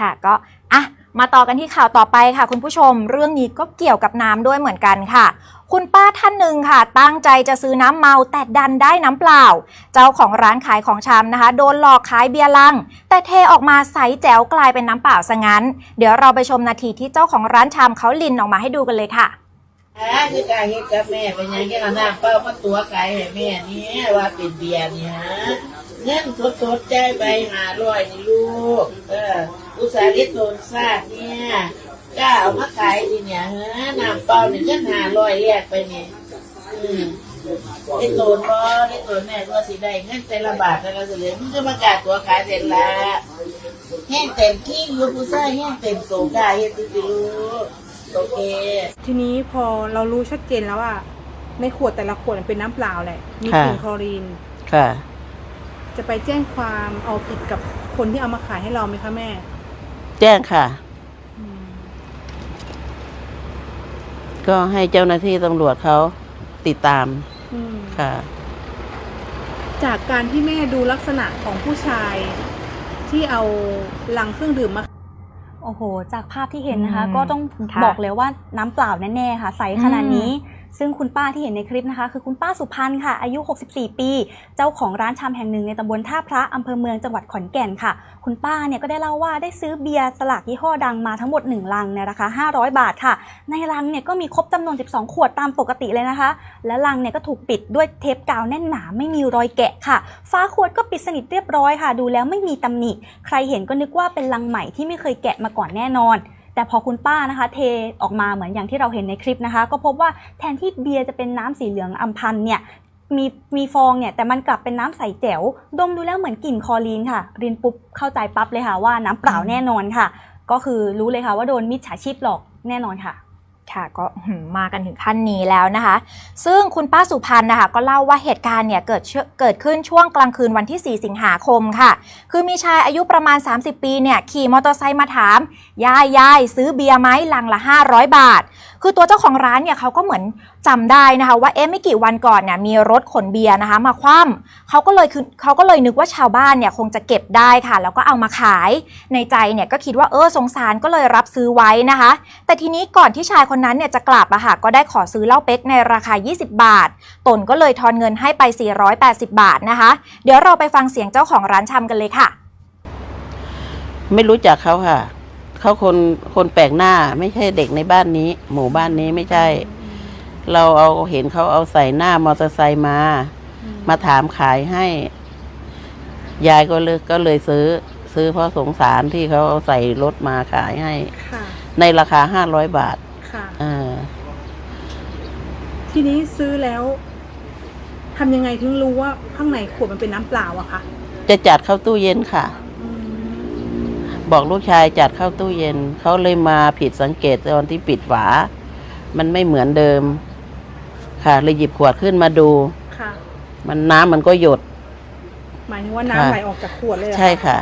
ค่ะก็อะมาต่อกันที่ข่าวต่อไปค่ะ คุณผู้ชมเรื่องนี้ก็เกี่ยวกับน้ำด้วยเหมือนกันค่ะ คุณป้าท่านหนึ่งค่ะ ตั้งใจจะซื้อน้ำเมาแต่ดันได้น้ำเปล่า เจ้าของร้านขายของชำนะคะ โดนหลอกขายเบียร์ลัง แต่เทออกมาใสแจ๋วกลายเป็นน้ำเปล่าซะงั้น เดี๋ยวเราไปชมนาทีที่เจ้าของร้านชำเขาลินออกมาให้ดูกันเลยค่ะอ่าคือกายเฮ็ดกับแม่เป็นยังแค่น้ำเป้ามาตัวไก่ให้แม่นี่ว่าเป็นเบียร์เนี่ยฮะเงินสดสดๆใจไปหาร้อยนี่ลูก เออ ส่าห์เลี้ยงโดนซาดเนี่ยกล้าเอามาขายดิเนี่ยฮะน้ำเปล่าเนี่ยเงินหาร้อยแยกไปเนี่ยอืมเลี้ยงโดนบ่เลี้ยงโดนแม่ตัวสิได้เงินแต่ละบาทแต่ละสิเลยมึงก็มากาตัวขายเสร็จละแห้งเต็มที่อยู่ผู้ชายแห้งเต็มโตกายเฮ็ดติลูกโอเค ทีนี้พอเรารู้ชัดเจนแล้วว่าในขวดแต่ละขวดมันเป็นน้ำเปล่าแหละ มีค่ะกลิ่นคลอรีน ค่ะ จะไปแจ้งความเอาผิดกับคนที่เอามาขายให้เราไหมคะแม่ แจ้งค่ะอืมก็ให้เจ้าหน้าที่ตำรวจเขาติดตามอืมค่ะ จากการที่แม่ดูลักษณะของผู้ชาย ที่เอาลังเครื่องดื่มมา โอ้โห จากภาพที่เห็นนะคะ อืมก็ต้องค่ะบอกเลยว่าน้ำเปล่าแน่ๆค่ะ ใสขนาดอืมนี้ ซึ่งคุณป้าที่เห็นในคลิปนะคะ คือคุณป้าสุพันธ์ค่ะ อายุ 64 ปี เจ้าของร้านชำแห่งหนึ่งในตำบลท่าพระอำเภอเมืองจังหวัดขอนแก่นค่ะ คุณป้าเนี่ยก็ได้เล่าว่าได้ซื้อเบียร์สลากยี่ห้อดังมาทั้งหมด 1 ลังในราคา 500 บาทค่ะ ในลังเนี่ยก็มีครบจำนวน 12 ขวดตามปกติเลยนะคะ และลังเนี่ยก็ถูกปิดด้วยเทปกาวแน่นหนาไม่มีรอยแกะค่ะฝาขวดก็ปิดสนิทเรียบร้อยค่ะ ดูแล้วไม่มีตำหนิ ใครเห็นก็นึกว่าเป็นลังใหม่ที่ไม่เคยแกะมาก่อนแน่นอน แต่พอคุณป้านะคะเทออกมาเหมือนอย่างที่เราเห็นในคลิปนะคะ ก็พบว่าแทนที่เบียร์จะเป็นน้ำสีเหลืองอมพันเนี่ยมีมีฟองเนี่ยแต่มันกลับเป็นน้ำใสแจ๋วดมดูแล้วเหมือนกลิ่นคอรีนค่ะ รินปุ๊บเข้าใจปั๊บเลยค่ะว่าน้ำเปล่าแน่นอนค่ะ ก็คือรู้เลยค่ะว่าโดนมิจฉาชีพหลอกแน่นอนค่ะ ค่ะก็มากันถึงขั้นนี้แล้วนะคะ ซึ่งคุณป้าสุพันนะคะก็เล่าว่าเหตุการณ์เนี่ยเกิดเชื่อเกิดขึ้นช่วงกลางคืนวันที่ 4 สิงหาคมค่ะ คือมีชายอายุประมาณ 30 ปีเนี่ยขี่มอเตอร์ไซค์มาถาม ยายยายซื้อเบียร์ไหมลังละ 500 บาท คือตัวเจ้าของร้านเนี่ยเขาก็เหมือนจำได้นะคะว่าเอ๊ะไม่กี่วันก่อนเนี่ยมีรถขนเบียร์นะคะ มาคว่ำเขาก็เลยคือเขาก็เลยนึกว่าชาวบ้านเนี่ยคงจะเก็บได้ค่ะ แล้วก็เอามาขายในใจเนี่ยก็คิดว่าเออสงสารก็เลยรับซื้อไว้นะคะ แต่ทีนี้ก่อนที่ชายคนนั้นเนี่ยจะกลับอะค่ะก็ได้ขอซื้อเหล้าเป๊กในราคา 20 บาท ตนก็เลยทอนเงินให้ไป 480 บาทนะคะ เดี๋ยวเราไปฟังเสียงเจ้าของร้านชำกันเลยค่ะ ไม่รู้จักเขาค่ะ เขาคนคนแปลกหน้า ไม่ใช่เด็กในบ้านนี้ หมู่บ้านนี้ไม่ใช่ เราเอาเห็นเขาเอาใส่หน้ามอเตอร์ไซค์มา มาถามขายให้ ยายก็เลยก็เลยซื้อ ซื้อเพราะสงสารที่เขาเอาใส่รถมาขายให้ ค่ะ ในราคาห้าร้อยบาทค่ะ อ่าทีนี้ซื้อแล้วทำยังไงถึงรู้ว่าข้างในขวดมันเป็นน้ำเปล่าอะคะจะจัดเข้าตู้เย็นค่ะอืม บอกลูกชายจัดเข้าตู้เย็น เขาเลยมาผิดสังเกตตอนที่ปิดฝา มันไม่เหมือนเดิม ค่ะเลยหยิบขวดขึ้นมาดู ค่ะ มันน้ำมันก็หยด หมายถึงว่าค่ะน้ำไหลออกจากขวดเลยเหรอใช่ค่ะ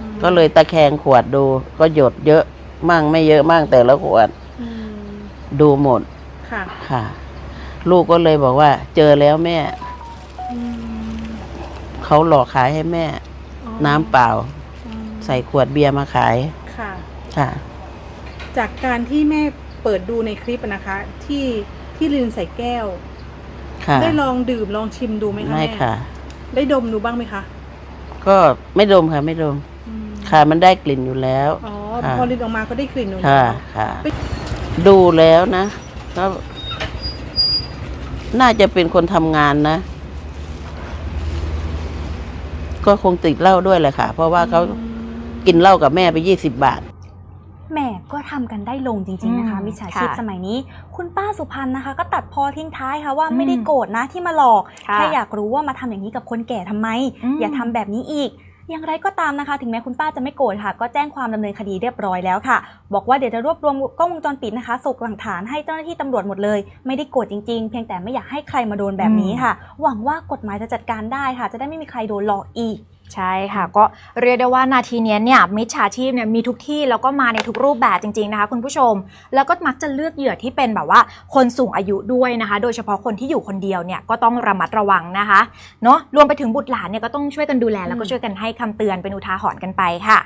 อืมก็เลยตะแคงขวดดู ก็หยดเยอะมั่งไม่เยอะมั่งแต่ละขวดอืมดูหมดค่ะค่ะ ลูกก็เลยบอกว่า เจอแล้วแม่อืมเขาหลอกขายให้แม่ อ๋อน้ำเปล่าอืม ใส่ขวดเบียร์มาขายค่ะ ค่ะ จากการที่แม่เปิดดูในคลิปอะนะคะ ที่ที่ลินใส่แก้ว ค่ะ ได้ลองดื่มลองชิมดูไหมคะไม่แม่ค่ะ ได้ดมดูบ้างไหมคะก็ไม่ดมค่ะไม่ดม อืมค่ะมันได้กลิ่นอยู่แล้ว อ๋อค่ะ พอลินออกมาก็ได้กลิ่นอยู่ค่ะแล้วค่ะ ดูแล้วนะก็น่าจะเป็นคนทำงานนะ ก็คงติดเหล้าด้วยแหละค่ะ เพราะว่าเขาอืม กินเหล้ากับแม่ไปยี่สิบบาท แหม่ก็ทำกันได้ลงจริง ๆ นะคะ อืมมิจฉาชีพค่ะสมัยนี้ คุณป้าสุพันธ์นะคะ ก็ตัดพอทิ้งท้ายค่ะว่าอืมไม่ได้โกรธนะที่มาหลอกค่ะแค่อยากรู้ว่ามาทำอย่างนี้กับคนแก่ทำไม อืม อย่าทำแบบนี้อีก อย่างไรก็ตามนะคะ ถึงแม้คุณป้าจะไม่โกรธค่ะ ก็แจ้งความดำเนินคดีเรียบร้อยแล้วค่ะ บอกว่าเดี๋ยวจะรวบรวมกล้องวงจรปิดนะคะส่งหลักฐานให้เจ้าหน้าที่ตำรวจหมดเลย ไม่ได้โกรธจริงๆ เพียงแต่ไม่อยากให้ใครมาโดนแบบนี้ค่ะ หวังว่ากฎหมายจะจัดการได้ค่ะ จะได้ไม่มีใครโดนหลอกอีก ใช่ค่ะ ก็เรียกได้ว่านาทีเนี้ยเนี่ยมิจฉาชีพเนี่ยมีทุกที่แล้วก็มาในทุกรูปแบบจริงๆนะคะคุณผู้ชม แล้วก็มักจะเลือกเหยื่อที่เป็นแบบว่าคนสูงอายุด้วยนะคะ โดยเฉพาะคนที่อยู่คนเดียวเนี่ยก็ต้องระมัดระวังนะคะเนาะรวมไปถึงบุตรหลานเนี่ยก็ต้องช่วยกันดูแล แล้วก็ช่วยกันให้คำเตือนเป็นอุทาหรณ์กันไปค่ะ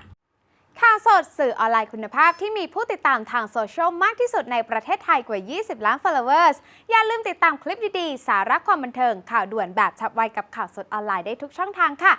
ข่าวสดสื่อออนไลน์คุณภาพที่มีผู้ติดตามทางโซเชียลมากที่สุดในประเทศไทยกว่า 20 ล้าน followers อย่าลืมติดตามคลิปดีๆ สาระความบันเทิงข่าวด่วนแบบฉับไวกับข่าวสดออนไลน์ได้ทุกช่องทางค่ะ